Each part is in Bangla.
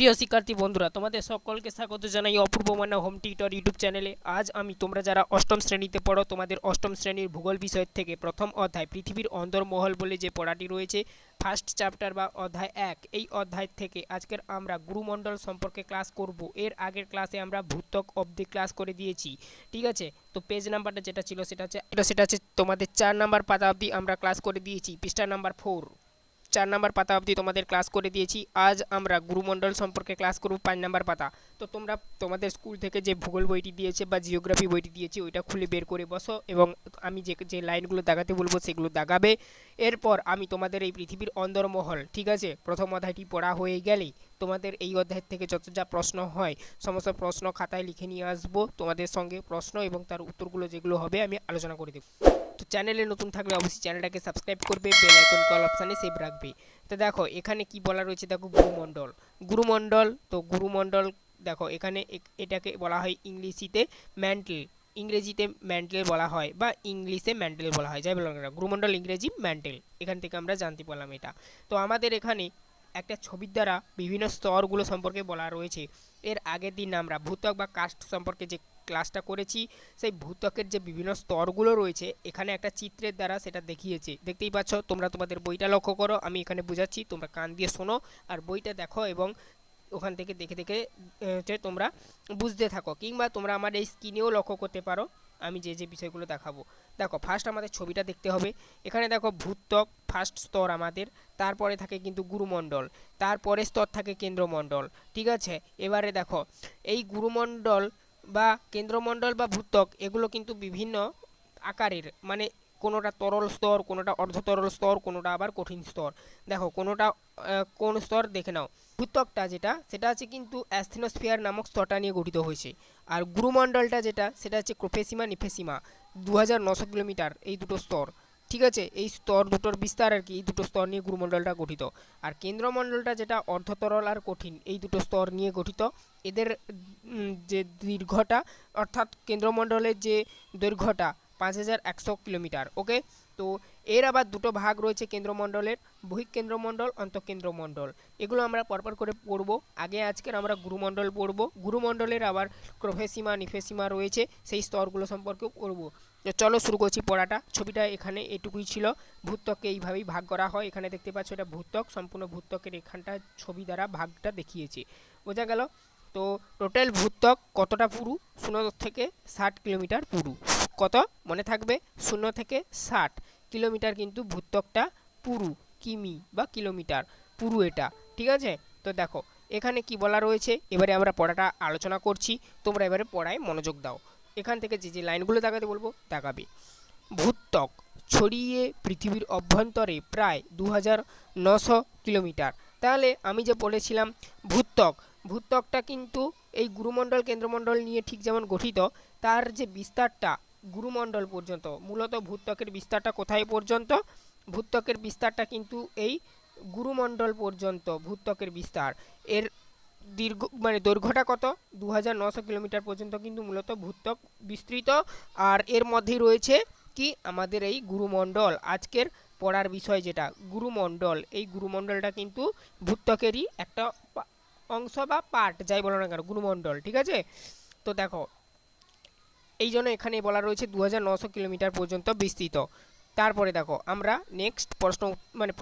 প্রিয় শিক্ষার্থী বন্ধুরা, তোমাদের সকলকে স্বাগত জানাই Apurba Manna home tutor YouTube চ্যানেলে। আজ আমি তোমরা যারা অষ্টম শ্রেণীতে পড়ো, তোমাদের অষ্টম শ্রেণির ভূগোল বিষয় থেকে প্রথম অধ্যায়, পৃথিবীর অন্দরমহল বলে যে পড়াটি রয়েছে ফার্স্ট চ্যাপ্টার বা অধ্যায় এক। এই অধ্যায় থেকে আজকের আমরা গুরুমণ্ডল সম্পর্কে ক্লাস করব। এর আগের ক্লাসে আমরা ভূত্বক অবধি ক্লাস করে দিয়েছি। ঠিক আছে? তো পেজ নাম্বারটা যেটা ছিল সেটা হচ্ছে সেটা হচ্ছে তোমাদের চার নাম্বার পাতা অবধি আমরা ক্লাস করে দিয়েছি, পৃষ্ঠা নাম্বার ফোর চার নাম্বার পাতা অবধি তোমাদের ক্লাস করে দিয়েছি। আজ আমরা গুরুমণ্ডল সম্পর্কে ক্লাস করব পাঁচ নাম্বার পাতা। তো তোমরা তোমাদের স্কুল থেকে যে ভূগোল বইটি দিয়েছে বা জিওগ্রাফি বইটি দিয়েছে, ওইটা খুলে বের করে বসো এবং আমি যে যে লাইনগুলো দাগাতে বলব সেগুলো দাগাবে। এরপর আমি তোমাদের এই পৃথিবীর অন্দরমহল, ঠিক আছে? প্রথম অধ্যায়টি পড়া হয়ে গেলেই তোমাদের এই অধ্যায় থেকে যত যা প্রশ্ন হয়, সমস্ত প্রশ্ন খাতায় লিখে নিয়ে আসব। তোমাদের সঙ্গে প্রশ্ন এবং তার উত্তরগুলো যেগুলো হবে আমি আলোচনা করে দেবো। তো চ্যানেলে নতুন থাকলে অবশ্যই চ্যানেলটাকে সাবস্ক্রাইব করবে, বেল আইকন কল অপশানে সেভ রাখবে। তো দেখো, এখানে কি বলা রয়েছে? দেখো, গুরুমণ্ডল। গুরুমণ্ডল, তো গুরুমণ্ডল, দেখো, এখানে এটাকে বলা হয় ইংলিশিতে ম্যান্টেল ইংরেজিতে ম্যান্টেল বলা হয় বা ইংলিশে ম্যান্টেল বলা হয়। যাই বললাম না গুরুমণ্ডল, ইংরেজি ম্যান্টেল এখান থেকে আমরা জানতে পারলাম এটা। তো আমাদের এখানে একটা ছবির দ্বারা বিভিন্ন স্তরগুলো সম্পর্কে বলা রয়েছে। এর আগের দিন আমরা ভূত্বক বা কাস্ট সম্পর্কে যে ক্লাসটা করেছি, সেই ভূত্বকের যে বিভিন্ন স্তরগুলো রয়েছে, এখানে একটা চিত্রের দ্বারা সেটা দেখিয়েছে। দেখতেই পাচ্ছ, তোমরা তোমাদের বইটা লক্ষ্য করো, আমি এখানে বোঝাচ্ছি, তোমরা কান দিয়ে শোনো আর বইটা দেখো এবং ওখান থেকে দেখে দেখে হচ্ছে তোমরা বুঝতে থাকো কিংবা তোমরা আমার এই স্ক্রিনেও লক্ষ্য করতে পারো, আমি যে যে বিষয়গুলো দেখাবো। দেখো ফার্স্ট আমাদের ছবিটা দেখতে হবে। এখানে দেখো ভূত্বক ফার্স্ট স্তর আমাদের, তারপরে থাকে কিন্তু গুরুমণ্ডল, তারপরে স্তর থাকে কেন্দ্রমণ্ডল, ঠিক আছে? এবারে দেখো, এই গুরুমণ্ডল বা কেন্দ্রমণ্ডল বা ভূত্বক, এগুলো কিন্তু বিভিন্ন আকারের। মানে কোনোটা তরল স্তর, কোনোটা অর্ধতরল স্তর, কোনোটা আবার কঠিন স্তর। দেখো, কোনোটা কোন স্তর দেখে নাও। ভূত্বকটা যেটা, সেটা হচ্ছে কিন্তু অ্যাস্থিনোস্ফিয়ার নামক স্তরটা নিয়ে গঠিত হয়েছে। আর গুরুমণ্ডলটা যেটা, সেটা হচ্ছে ক্রোফেসিমা নিফেসিমা। দু হাজার কিলোমিটার, এই দুটো স্তর। ঠিক আছে, এই স্তর দুটোর বিস্তার আর কি, এই দুটো স্তর নিয়ে গুরুমণ্ডলটা গঠিত। আর কেন্দ্রমণ্ডলটা যেটা অর্ধতরল আর কঠিন, এই দুটো স্তর নিয়ে গঠিত। এদের যে দীর্ঘটা, অর্থাৎ কেন্দ্রমণ্ডলের যে দৈর্ঘ্যটা, পাঁচ হাজার একশো কিলোমিটার, ওকে? তো এর আবার দুটো ভাগ রয়েছে কেন্দ্রমণ্ডলের বহিঃকেন্দ্রমণ্ডল অন্তঃকেন্দ্রমণ্ডল। এগুলো আমরা পরপর করে পড়ব। আগে আজকের আমরা গুরুমণ্ডল পড়ব। গুরুমণ্ডলের আবার ক্রোফেসিমা, নিফেসিমা রয়েছে, সেই স্তরগুলো সম্পর্কেও পড়ব। চলো শুরু করছি পড়াটা। ছবিটা এখানে এটুকুই ছিল। ভূত্বককে এইভাবেই ভাগ করা হয়। এখানে দেখতে পাচ্ছ এটা ভূত্বক সম্পূর্ণ ভূত্বকের এখানটা ছবি দ্বারা ভাগটা দেখিয়েছে। বোঝা গেল? তো টোটাল ভূত্বক কতটা পুরু? শূন্য থেকে ষাট কিলোমিটার পুরু। কত? মনে থাকবে? শূন্য থেকে ষাট কিলোমিটার কিন্তু ভূত্বকটা পুরু। কিমি বা কিলোমিটার। পুরু এটা। ঠিক আছে? তো দেখো, এখানে কি বলা রয়েছে? এবারে আমরা পড়াটা আলোচনা করছি। তোমরা এবারে পড়ায় মনোযোগ দাও। এখান থেকে যে যে লাইনগুলো দেখাতে বলব, দেখাবে। ভূত্বক ছড়িয়ে পৃথিবীর অভ্যন্তরে প্রায় দু কিলোমিটার। তাহলে আমি যে বলেছিলাম ভূত্বক, ভূত্বকটা কিন্তু এই গুরুমণ্ডল, কেন্দ্রমণ্ডল নিয়ে ঠিক যেমন গঠিত, তার যে বিস্তারটা গুরুমণ্ডল পর্যন্ত, মূলত ভূত্বকের বিস্তারটা কোথায় পর্যন্ত? ভূত্বকের বিস্তারটা কিন্তু এই গুরুমণ্ডল পর্যন্ত ভূত্বকের বিস্তার। এর দীর্ঘ মানে দৈর্ঘ্যটা কত? দু কিলোমিটার পর্যন্ত কিন্তু মূলত ভূত্বক বিস্তৃত। আর এর মধ্যেই রয়েছে কি? আমাদের এই গুরুমণ্ডল। আজকের পড়ার বিষয় যেটা, গুরুমণ্ডল। এই গুরুমণ্ডলটা কিন্তু ভূত্বকেরই একটা অংশ বা পার্ট যাই বলো না কেন, গুরুমণ্ডল, ঠিক আছে? তো দেখো, এই জন্য এখানে বলা রয়েছে দু কিলোমিটার পর্যন্ত বিস্তৃত। তারপরে দেখো, আমরা নেক্সট প্রশ্ন মানে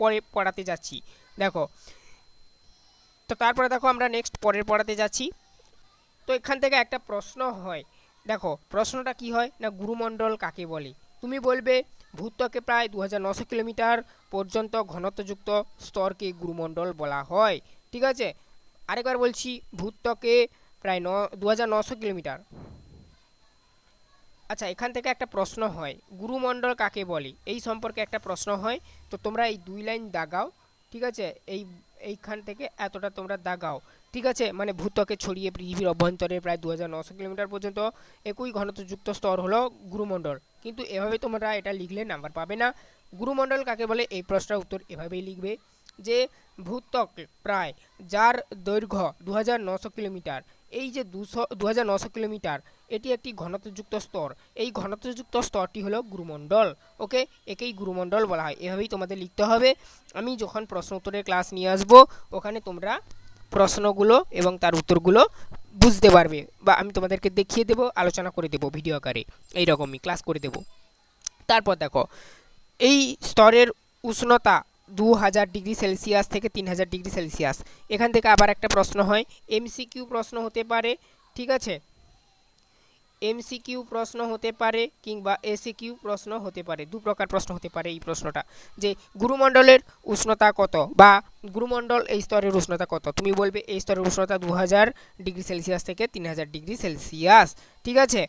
পরে পড়াতে যাচ্ছি। দেখো তো তারপরে দেখো আমরা নেক্সট পরের পড়াতে যাচ্ছি। তো এখান থেকে একটা প্রশ্ন হয়। দেখো, প্রশ্নটা কি হয়? না গুরুমণ্ডল কাকে বলে? তুমি বলবে, ভূত্বকে প্রায় দু কিলোমিটার পর্যন্ত ঘনত্বযুক্ত স্তরকে গুরুমণ্ডল বলা হয়। ঠিক আছে? আরেকবার বলছি, ভূত্বকে প্রায় ন দু কিলোমিটার। আচ্ছা এখান থেকে একটা প্রশ্ন হয়, গুরুমণ্ডল কাকে বলে? এই সম্পর্কে একটা প্রশ্ন হয়। তো তোমরা এই দুই লাইন দাগাও, ঠিক আছে? এই এইখান থেকে এতটা তোমরা দাগাও। ঠিক আছে? মানে ভূত্বকে ছড়িয়ে পৃথিবীর অভ্যন্তরে প্রায় দু কিলোমিটার পর্যন্ত একই ঘনত্বযুক্ত স্তর হলো গুরুমণ্ডল। কিন্তু এভাবে তোমরা এটা লিখলে নাম্বার পাবে না। গুরুমণ্ডল কাকে বলে? এই প্রশ্নের উত্তর এভাবেই লিখবে। যে ভূত্বক প্রায়, যার দৈর্ঘ্য দু কিলোমিটার। এই যে দুশো দু কিলোমিটার, এটি একটি ঘনত্বযুক্ত স্তর। এই ঘনত্বযুক্ত স্তরটি হলো গুরুমণ্ডল, ওকে? একেই গুরুমণ্ডল বলা হয়। এভাবেই তোমাদের লিখতে হবে। আমি যখন প্রশ্ন উত্তরের ক্লাস নিয়ে আসব, ওখানে তোমরা প্রশ্নগুলো এবং তার উত্তরগুলো বুঝতে পারবে বা আমি তোমাদেরকে দেখিয়ে দেবো, আলোচনা করে দেবো ভিডিও আকারে। এইরকমই ক্লাস করে দেবো। তারপর দেখো, এই স্তরের উষ্ণতা দু হাজার ডিগ্রি সেলসিয়াস থেকে তিন হাজার ডিগ্রি সেলসিয়াস। এখান থেকে আবার একটা প্রশ্ন হয় এমসিকিউ প্রশ্ন হতে পারে, ঠিক আছে? এমসিকিউ প্রশ্ন হতে পারে কিংবা এসিকিউ প্রশ্ন হতে পারে, দু প্রকার প্রশ্ন হতে পারে এই প্রশ্নটা। যে গুরুমণ্ডলের উষ্ণতা কত বা গুরুমণ্ডল এই স্তরের উষ্ণতা কত? তুমি বলবে এই স্তরের উষ্ণতা দু হাজার ডিগ্রি সেলসিয়াস থেকে তিন হাজার ডিগ্রি সেলসিয়াস, ঠিক আছে?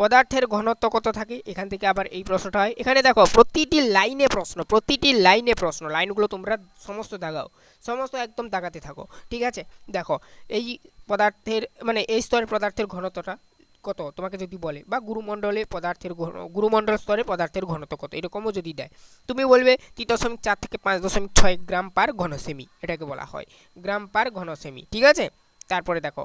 পদার্থের ঘনত্ব কত থাকে? এখান থেকে আবার এই প্রশ্নটা হয়। এখানে দেখো, প্রতিটি লাইনে প্রশ্ন, প্রতিটি লাইনে প্রশ্ন, লাইনগুলো তোমরা সমস্ত দাগাও, সমস্ত একদম দাগাতে থাকো, ঠিক আছে? দেখো, এই পদার্থের মানে এই স্তরের পদার্থের ঘনত্বটা কত? তোমাকে যদি বলে, বা গুরুমণ্ডলে পদার্থের ঘন, গুরুমণ্ডল স্তরে পদার্থের ঘনত্ব কত? এরকমও যদি দেয়। তুমি বলবে তিন দশমিক চার থেকে পাঁচ দশমিক ছয় গ্রাম পার ঘনসেমি, এটাকে বলা হয়, গ্রাম পার ঘনসেমি, ঠিক আছে? তারপরে দেখো,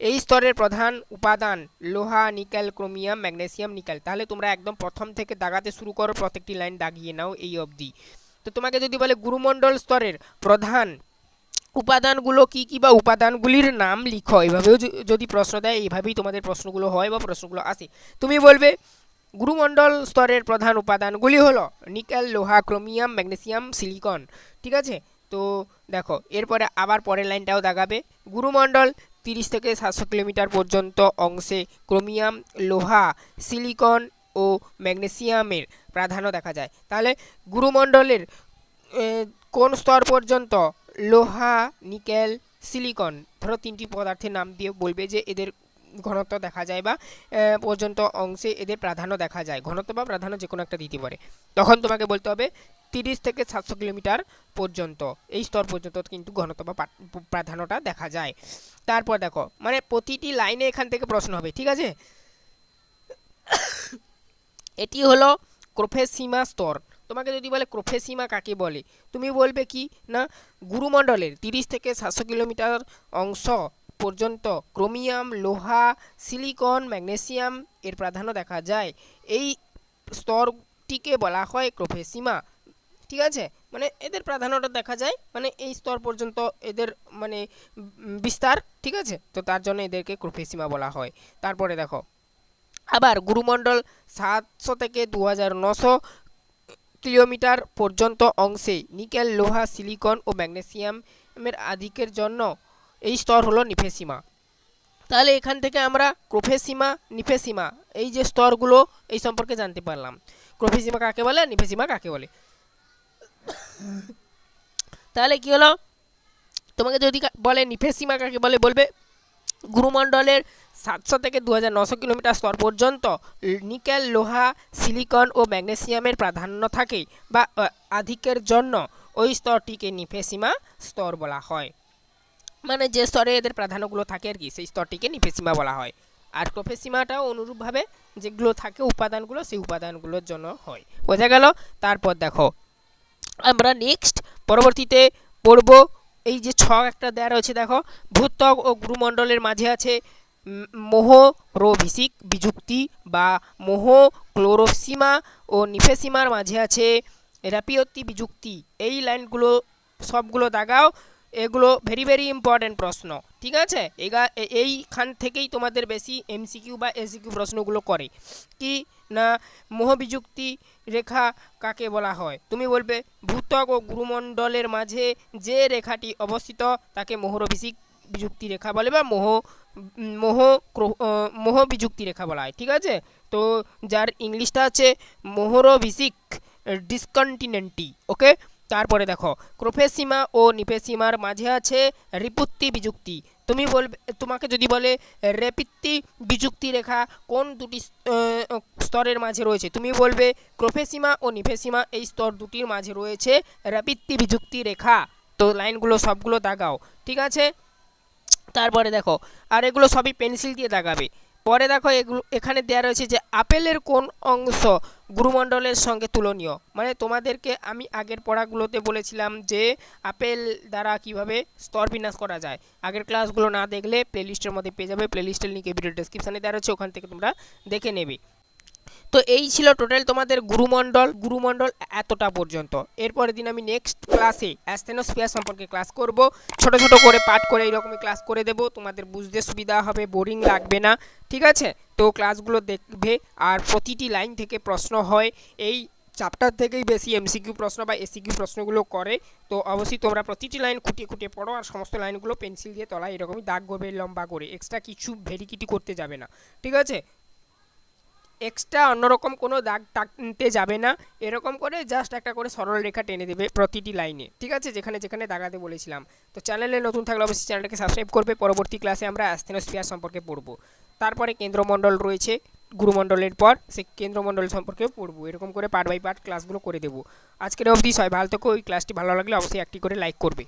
এই স্তরের প্রধান উপাদান লোহা, নিকেল, ক্রোমিয়াম, ম্যাগনেসিয়াম, নিকেল। তাহলে তোমরা একদম প্রথম থেকে দাগাতে শুরু করো, প্রত্যেকটি লাইন দাগিয়ে নাও এই অবধি। তো তোমাকে যদি বলে গুরুমণ্ডল স্তরের প্রধান উপাদানগুলো কি কি বা উপাদানগুলির নাম লিখো, এভাবেও যদি প্রশ্ন দেয়, এইভাবেই তোমাদের প্রশ্নগুলো হয় বা প্রশ্নগুলো আসে। তুমি বলবে, গুরুমণ্ডল স্তরের প্রধান উপাদানগুলি হলো নিকেল, লোহা, ক্রোমিয়াম, ম্যাগনেসিয়াম, সিলিকন। ঠিক আছে? তো দেখো, এরপরে আবার পরের লাইনটাও দাগাবে গুরুমণ্ডল তিরিশ থেকে সাতশো কিলোমিটার পর্যন্ত অংশে ক্রোমিয়াম, লোহা, সিলিকন ও ম্যাগনেসিয়ামের প্রাধান্য দেখা যায়। তাহলে গুরুমণ্ডলের কোন স্তর পর্যন্ত? লোহা, নিকেল, সিলিকন ধরো তিনটি পদার্থের নাম দিয়ে বলবে যে এদের ঘনত্ব দেখা যায় বা পর্যন্ত অংশে এদের প্রাধান্য দেখা যায়। ঘনত্ব বা প্রাধান্য যে কোনো একটা দিতে পারে। তখন তোমাকে বলতে হবে তিরিশ থেকে সাতশো কিলোমিটার পর্যন্ত। এই স্তর পর্যন্ত কিন্তু ঘনত্ব বা প্রাধান্যটা দেখা যায়। তারপর দেখো মানে প্রতিটি লাইনে এখান থেকে প্রশ্ন হবে, ঠিক আছে? এটি হলো ক্রোফেসিমা স্তর। তোমাকে যদি বলে ক্রোফেসিমা কাকে বলে, তুমি বলবে কি, না, গুরুমণ্ডলের তিরিশ থেকে সাতশো কিলোমিটার অংশ পর্যন্ত ক্রোমিয়াম, লোহা, সিলিকন, ম্যাগনেসিয়াম এর প্রাধান্য দেখা যায়। এই স্তরটিকে বলা হয় ক্রোফেসিমা। ঠিক আছে? মানে এদের প্রাধান্যটা দেখা যায় মানে এই স্তর পর্যন্ত এদের মানে বিস্তার, ঠিক আছে? তো তার জন্য এদেরকে ক্রোফেসিমা বলা হয়। তারপরে দেখো, আবার গুরুমণ্ডল সাতশো থেকে দু হাজার নশো কিলোমিটার পর্যন্ত অংশে নিকেল, লোহা, সিলিকন ও ম্যাগনেসিয়ামের আধিকের জন্য এই স্তর হলো নিফেসিমা। তাহলে এখান থেকে আমরা ক্রোফেসিমা, নিফেসিমা, এই যে স্তরগুলো, এই সম্পর্কে জানতে পারলাম। ক্রোফেসিমা কাকে বলে? নিফেসিমা কাকে বলে? তাহলে কি হলো? তোমাকে যদি বলে নিফেসিমা কাকে বলে বলবে গুরুমণ্ডলের সাতশো থেকে দু হাজার নশো কিলোমিটার স্তর পর্যন্ত নিকেল লোহা সিলিকন ও ম্যাগনেসিয়ামের প্রাধান্য থাকে বা আহ, আধিক্যের জন্য ওই স্তরটিকে নিফেসিমা স্তর বলা হয়। মানে যে স্তরে এদের প্রাধান্যগুলো থাকে আর কি সেই স্তরটিকে নিফেসিমা বলা হয়। আর প্রফেসিমাটাও অনুরূপভাবে যেগুলো থাকে উপাদানগুলো সেই উপাদানগুলোর জন্য হয়। বোঝা গেল? তারপর দেখো আমরা নেক্সট পরবর্তীতে পড়ব। এই যে ছক একটা দেয়া রয়েছে, দেখো। ভূত্বক ও গুরুমণ্ডলের মাঝে আছে মোহ রোভিসিক বিযুক্তি বা মোহ ক্লোরোসিমা ও নিফেসিমার মাঝে আছে র্যাপিয়ত্তি বিযুক্তি। এই লাইনগুলো সবগুলো দাগাও। এগুলো ভেরি ভেরি ইম্পর্ট্যান্ট প্রশ্ন, ঠিক আছে? এগা এইখান থেকেই তোমাদের বেশি এমসিকিউ বা এসিকিউ প্রশ্নগুলো করে। কি না মোহবিযুক্তি রেখা কাকে বলা হয়? তুমি বলবে ভূত্বক ও গুরুমণ্ডলের মাঝে যে রেখাটি অবস্থিত, তাকে মোহরভিষিক বিযুক্তি রেখা বলে বা মোহ মোহ মোহ বিযুক্তি রেখা বলা হয়, ঠিক আছে? তো যার ইংলিশটা আছে মোহরভিষিক ডিসকন্টিনেন্টি, ওকে? তারপরে দেখো, ক্রোফেসিমা ও নিফেসিমার মাঝে আছে রিপুত্তি বিযুক্তি। তুমি বলবে, তোমাকে যদি বলে রেপিত্তি বিযুক্তি রেখা কোন দুটি স্তরের মাঝে রয়েছে, তুমি বলবে ক্রোফেসিমা ও নিফেসিমা এই স্তর দুটির মাঝে রয়েছে রেপিত্তি বিযুক্তি রেখা। তো লাইনগুলো সবগুলো দাগাও, ঠিক আছে? তারপরে দেখো, আর এগুলো সবই পেন্সিল দিয়ে দাগাবে। পরে দেখো এখানে দেওয়া রয়েছে যে আপেলের কোন অংশ গুরুমণ্ডলের সঙ্গে তুলনীয়? মানে তোমাদেরকে আমি আগের পড়াগুলোতে বলেছিলাম যে আপেল দ্বারা কীভাবে স্তর বিন্যাস করা যায়। আগের ক্লাসগুলো না দেখলে প্লেলিস্টের মধ্যে পেয়ে যাবে। প্লেলিস্টের লিঙ্ক ভিডিও ডেসক্রিপশানে দেওয়া রয়েছে, ওখান থেকে তোমরা দেখে নেবে। তো এই ছিল টোটাল তোমাদের গুরুমণ্ডল। গুরুমণ্ডল এতটা পর্যন্ত। এরপরের দিন আমি নেক্সট ক্লাসে অ্যাস্থেনোস্ফিয়ার সম্পর্কে ক্লাস করব। ছোট ছোট করে পাঠ করে এইরকমই ক্লাস করে দেব। তোমাদের বুঝতে সুবিধা হবে বোরিং লাগবে না। ঠিক আছে? তো ক্লাসগুলো দেখবে আর প্রতিটি লাইন থেকে প্রশ্ন হয়। এই চ্যাপ্টার থেকেই বেশি এমসিকিউ প্রশ্ন বা এসিকিউ প্রশ্নগুলো করে। তো অবশ্যই তোমরা প্রতিটি লাইন খুঁটিয়ে খুঁটিয়ে পড়ো আর সমস্ত লাইনগুলো পেন্সিল দিয়ে তলায় এরকমই দাগ করবে লম্বা করে। এক্সট্রা কিছু ভেরিকিটি করতে যাবে না। ঠিক আছে? এক্সট্রা অন্যরকম কোনো দাগ টানতে যাবে না। এরকম করে জাস্ট একটা করে সরল রেখা টেনে দেবে প্রতিটি লাইনে ঠিক আছে? যেখানে যেখানে দাগাতে বলেছিলাম। তো চ্যানেলে নতুন থাকলে অবশ্যই চ্যানেলটাকে সাবস্ক্রাইব করবে। পরবর্তী ক্লাসে আমরা অ্যাস্থেনোস্ফিয়ার সম্পর্কে পড়ব। তারপরে কেন্দ্রমণ্ডল রয়েছে, গুরুমণ্ডলের পর সেই কেন্দ্রমণ্ডল সম্পর্কে পড়ব। এরকম করে পার্ট বাই পার্ট ক্লাসগুলো করে দেবো। আজকের অবধি সবাই ভালো থেকো। ওই ক্লাসটি ভালো লাগলে অবশ্যই একটি করে লাইক করবে।